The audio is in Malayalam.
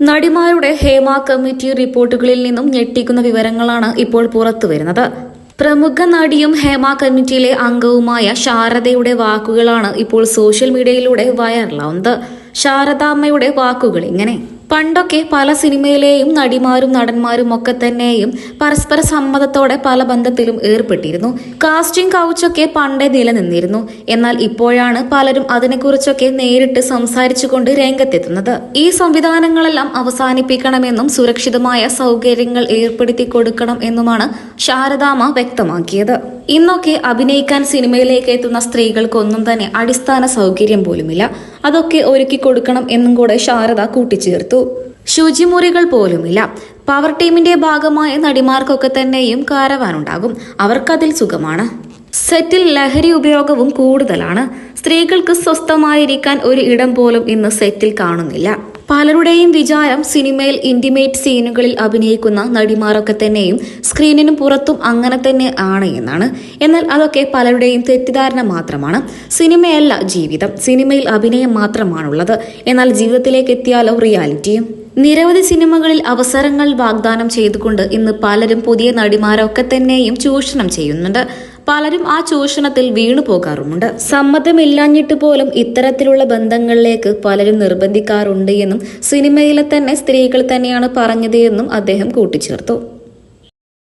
നടിമാരുടെ ഹേമ കമ്മിറ്റി റിപ്പോർട്ടുകളിൽ നിന്നും ഞെട്ടിക്കുന്ന വിവരങ്ങളാണ് ഇപ്പോൾ പുറത്തുവരുന്നത് പ്രമുഖ നടിയും ഹേമ കമ്മിറ്റിയിലെ അംഗവുമായ ശാരദയുടെ വാക്കുകളാണ് ഇപ്പോൾ സോഷ്യൽ മീഡിയയിലൂടെ വൈറലാവുന്നത്. ശാരദാമ്മയുടെ വാക്കുകൾ ഇങ്ങനെ. പണ്ടൊക്കെ പല സിനിമയിലെയും നടിമാരും നടന്മാരും ഒക്കെ തന്നെയും പരസ്പര സമ്മതത്തോടെ പല ബന്ധത്തിലും ഏർപ്പെട്ടിരുന്നു. കാസ്റ്റിംഗ് കൗച്ചൊക്കെ പണ്ടേ നിലനിന്നിരുന്നു. എന്നാൽ ഇപ്പോഴാണ് പലരും അതിനെക്കുറിച്ചൊക്കെ നേരിട്ട് സംസാരിച്ചുകൊണ്ട് രംഗത്തെത്തുന്നത്. ഈ സംവിധാനങ്ങളെല്ലാം അവസാനിപ്പിക്കണമെന്നും സുരക്ഷിതമായ സൗകര്യങ്ങൾ ഏർപ്പെടുത്തി കൊടുക്കണം എന്നുമാണ് ശാരദാമ്മ വ്യക്തമാക്കിയത്. ഇന്നൊക്കെ അഭിനയിക്കാൻ സിനിമയിലേക്ക് എത്തുന്ന സ്ത്രീകൾക്കൊന്നും തന്നെ അടിസ്ഥാന സൗകര്യം പോലുമില്ല. അതൊക്കെ ഒരുക്കി കൊടുക്കണം എന്നും കൂടെ ശാരദ കൂട്ടിച്ചേർത്തു. ശുചിമുറികൾ പോലുമില്ല. പവർ ടീമിന്റെ ഭാഗമായ നടിമാർക്കൊക്കെ തന്നെയും കാരവാനുണ്ടാകും. അവർക്കതിൽ സുഖമാണ്. സെറ്റിൽ ലഹരി ഉപയോഗവും കൂടുതലാണ്. സ്ത്രീകൾക്ക് സ്വസ്ഥമായിരിക്കാൻ ഒരു ഇടം പോലും ഇന്ന് സെറ്റിൽ കാണുന്നില്ല. പലരുടെയും വിചാരം സിനിമയിൽ ഇന്റിമേറ്റ് സീനുകളിൽ അഭിനയിക്കുന്ന നടിമാരൊക്കെ തന്നെയും സ്ക്രീനിനും പുറത്തും അങ്ങനെ തന്നെ ആണ് എന്നാണ്. എന്നാൽ അതൊക്കെ പലരുടെയും തെറ്റിദ്ധാരണ മാത്രമാണ്. സിനിമയല്ല ജീവിതം. സിനിമയിൽ അഭിനയം മാത്രമാണുള്ളത്. എന്നാൽ ജീവിതത്തിലേക്ക് എത്തിയാലോ റിയാലിറ്റിയും നിരവധി സിനിമകളിൽ അവസരങ്ങൾ വാഗ്ദാനം ചെയ്തുകൊണ്ട് ഇന്ന് പലരും പുതിയ നടിമാരൊക്കെ തന്നെയും ചൂഷണം ചെയ്യുന്നുണ്ട്. പലരും ആ ചൂഷണത്തിൽ വീണു പോകാറുമുണ്ട്. സമ്മതമില്ലാഞ്ഞിട്ട് പോലും ഇത്തരത്തിലുള്ള ബന്ധങ്ങളിലേക്ക് പലരും നിർബന്ധിക്കാറുണ്ട് എന്നും സിനിമയിലെ തന്നെ സ്ത്രീകൾ തന്നെയാണ് പറഞ്ഞത് എന്നും അദ്ദേഹം കൂട്ടിച്ചേർത്തു.